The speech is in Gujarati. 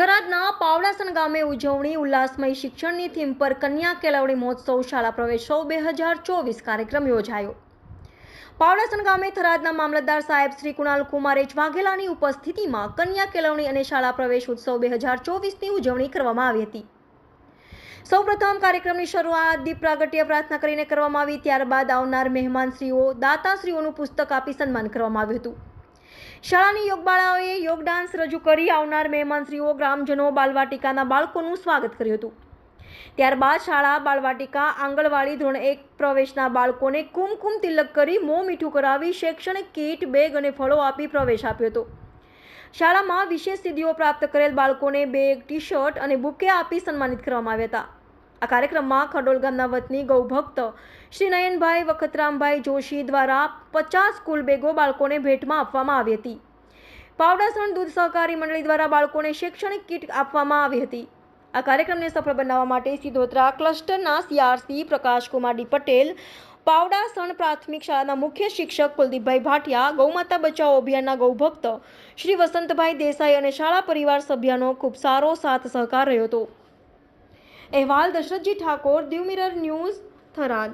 થરાદના પાવડાસણ ગામે ઉજવણી, ઉલ્લાસમય શિક્ષણની થીમ પર કન્યા કેળવણી મહોત્સવ શાળા પ્રવેશોત્સવ બે હજાર ચોવીસ કાર્યક્રમ યોજાયો. પાવડાસણ ગામે થરાદના મામલતદાર સાહેબ શ્રી કુણાલ કુમાર વાઘેલાની ઉપસ્થિતિમાં કન્યા કેળવણી અને શાળા પ્રવેશ ઉત્સવ બે હજાર ચોવીસની ઉજવણી કરવામાં આવી હતી. સૌપ્રથમ કાર્યક્રમની શરૂઆત દીપ પ્રાગટ્ય પ્રાર્થના કરીને કરવામાં આવી. ત્યારબાદ આવનાર મહેમાનશ્રીઓ, દાતાશ્રીઓનું પુસ્તક આપી સન્માન કરવામાં આવ્યું હતું. શાળાની યોગબાળાઓએ યોગ ડાન્સ રજૂ કરી આવનાર મહેમાનશ્રીઓ ગ્રામજનો બાલવાટિકાના બાળકોનું સ્વાગત કર્યું હતું. ત્યારબાદ શાળા બાળવાટિકા આંગણવાડી ધોરણ એક પ્રવેશના બાળકોને કુમકુમ તિલક કરી મોં મીઠું કરાવી શૈક્ષણિક કીટ, બેગ અને ફળો આપી પ્રવેશ આપ્યો હતો. શાળામાં વિશેષ સિદ્ધિઓ પ્રાપ્ત કરેલ બાળકોને બેગ ટી શર્ટ અને બુકે આપી સન્માનિત કરવામાં આવ્યા હતા. આ કાર્યક્રમમાં ખડોલ ગામના વતની ગૌભક્ત શ્રી નયનભાઈ વખતરામભાઈ જોશી દ્વારા પચાસ સ્કૂલ બેગો બાળકોને ભેટમાં આપવામાં આવી હતી. પાવડાસણ દૂધ સહકારી મંડળી દ્વારા બાળકોને શૈક્ષણિક કીટ આપવામાં આવી હતી. આ કાર્યક્રમને સફળ બનાવવા માટે સિધોત્રા ક્લસ્ટરના સીઆરસી પ્રકાશકુમાર પટેલ, પાવડાસણ પ્રાથમિક શાળાના મુખ્ય શિક્ષક કુલદીપભાઈ ભાટિયા, ગૌમાતા બચાવો અભિયાનના ગૌભક્ત શ્રી વસંતભાઈ દેસાઈ અને શાળા પરિવાર સભ્યનો ખૂબ સારો સાથ સહકાર રહ્યો હતો. અહેવાલ દશરથજી ઠાકોર દીવ મિરર ન્યૂઝ થરાદ.